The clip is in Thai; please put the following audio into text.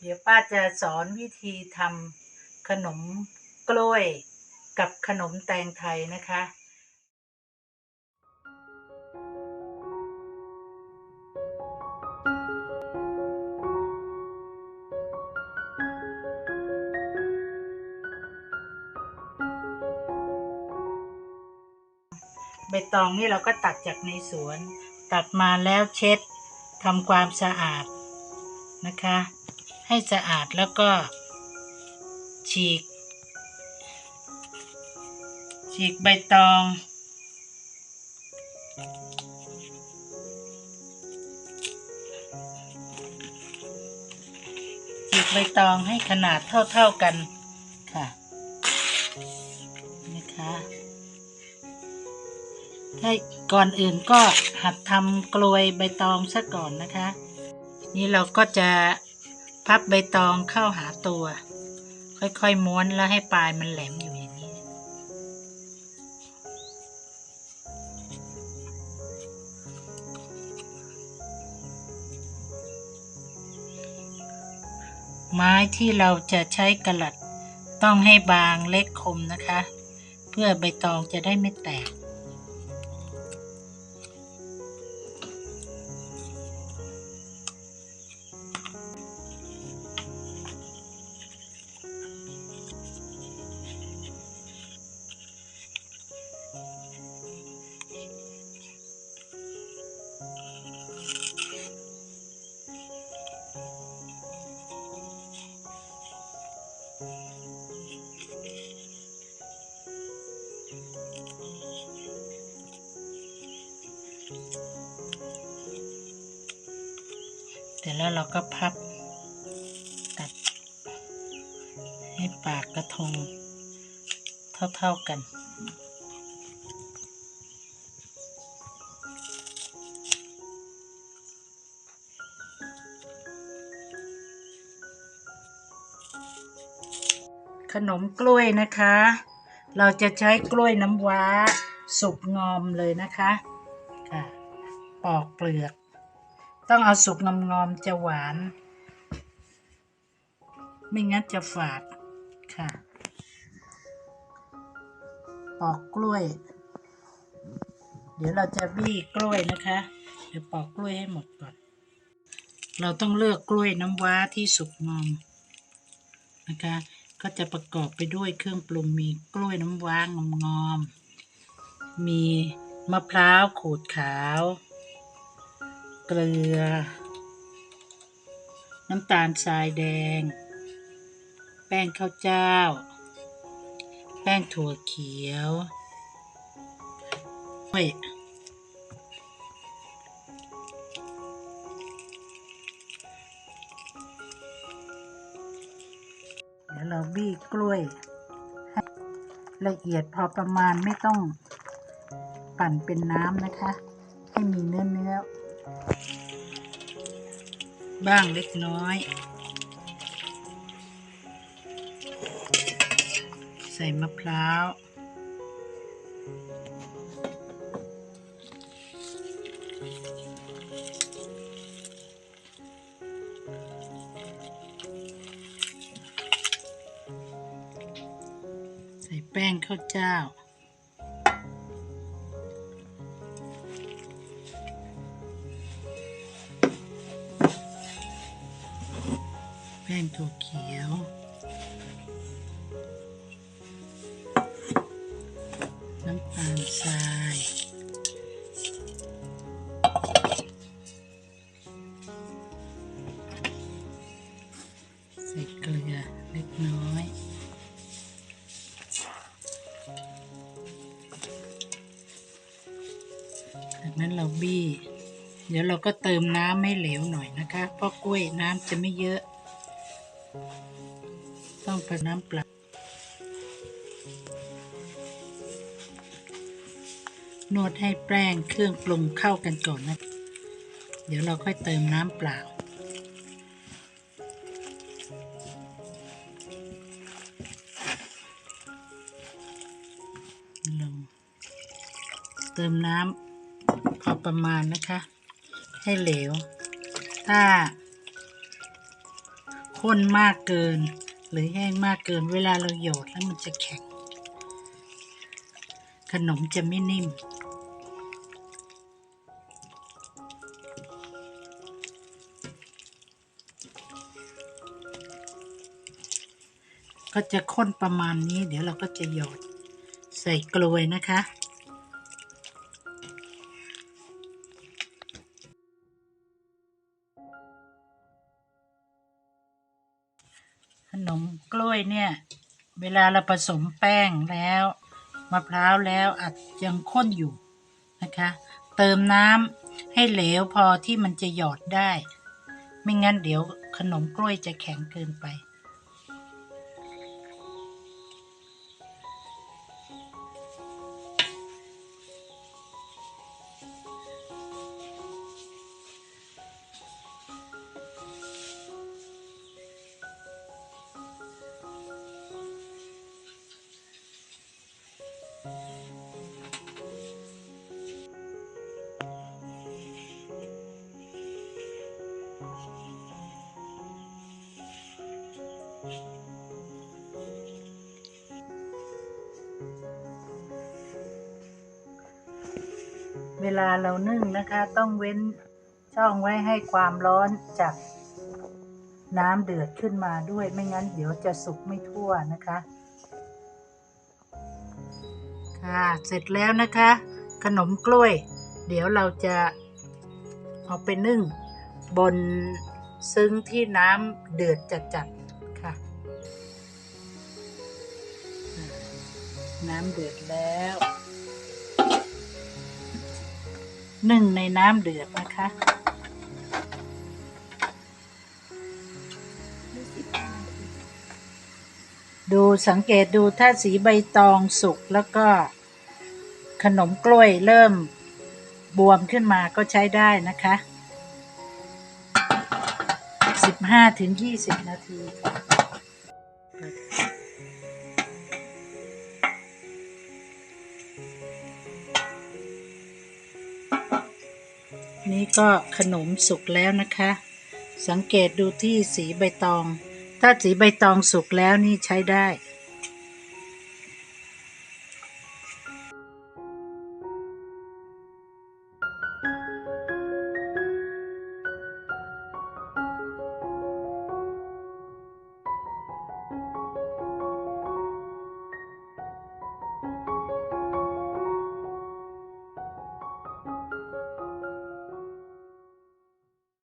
เดี๋ยวป้าจะสอนวิธีทำขนมกล้วยกับขนมแตงไทยนะคะ ใบตองนี่เราก็ตัดจากในสวน ตัดมาแล้วเช็ดทำความสะอาดนะคะ ให้สะอาดแล้วก็ฉีก ฉีกใบตอง ฉีกใบตองให้ขนาดเท่า ๆกันค่ะนะคะถ้าก่อนอื่นก็หัดทำกลวยใบตองซะก่อนนะคะ นี่เราก็จะ พับใบตองเข้าหาตัว ค่อยๆม้วนแล้วให้ปลายมันแหลมอยู่อย่างนี้ ไม้ที่เราจะใช้กระหลัดต้องให้บางเล็กคมนะคะ เพื่อใบตองจะได้ไม่แตก ร็จแล้วเราก็พับตัด ให้ปากกระทงเท่าๆกัน ขนมกล้วยนะคะ เราจะใช้กล้วยน้ำว้า สุกงอมเลยนะคะ ค่ะ ปอกเปลือก ต้องเอาสุกงอมๆจะหวาน ไม่งั้นจะฝาดค่ะ ปอกกล้วย เดี๋ยวเราจะบี้กล้วยนะคะ เดี๋ยวปอกกล้วยให้หมดก่อน เราต้องเลือกกล้วยน้ำว้าที่สุกงอมนะคะ ก็จะประกอบไปด้วยเครื่องปรุงมีกล้วยน้ำว้างอมๆมีมะพร้าวขูดขาว เกลือ น้ำตาลทรายแดง แป้งข้าวเจ้า แป้งถั่วเขียวเฮ้ยเดี๋ยวเราบี้กล้วยให้ละเอียดพอประมาณไม่ต้องปั่นเป็นน้ำนะคะ ให้มีเนื้อเนื้อ บ้างเล็กน้อย ใส่มะพร้าวใส่แป้งข้าวเจ้า แป้งถั่วเขียว น้ำตาลทราย ใส่เกลือเล็กน้อย จากนั้นเราบี้ เดี๋ยวเราก็เติมน้ำให้เหลวหน่อยนะคะ เพราะกล้วยน้ำจะไม่เยอะ ต้องเป็นน้ำเปล่านวดให้แป้งเครื่องปรุงเข้ากันก่อนนะ เดี๋ยวเราค่อยเติมน้ำเปล่า ลง เติมน้ำพอประมาณนะคะ ให้เหลว ถ้า ข้นมากเกิน หรือแห้งมากเกิน เวลาเราหยอดแล้วมันจะแข็ง ขนมจะไม่นิ่ม ก็จะข้นประมาณนี้ เดี๋ยวเราก็จะหยอดใส่กลวยนะคะ นมกล้วยเนี่ย เวลาเราผสมแป้งแล้วมะพร้าวแล้วอาจยังข้นอยู่นะคะ เติมน้ำให้เหลวพอที่มันจะหยอดได้ ไม่งั้นเดี๋ยวขนมกล้วยจะแข็งเกินไป เวลาเรานึ่งนะคะต้องเว้นช่องไว้ให้ความร้อนจากน้ำเดือดขึ้นมาด้วยไม่งั้นเดี๋ยวจะสุกไม่ทั่วนะคะ ค่ะเสร็จแล้วนะคะ ขนมกล้วย เดี๋ยวเราจะเอาไปนึ่ง บนซึ้งที่น้ำเดือดจัดๆค่ะ น้ำเดือดแล้วหนึ่งในน้ำเดือดนะคะดูสังเกตดูถ้าสีใบตองสุกแล้วก็ขนมกล้วยเริ่มบวมขึ้นมาก็ใช้ได้นะคะ บห้าถึงยี่สิบนาทีนี่ก็ขนมสุกแล้วนะคะ สังเกตดูที่สีใบตอง ถ้าสีใบตองสุกแล้วนี่ใช้ได้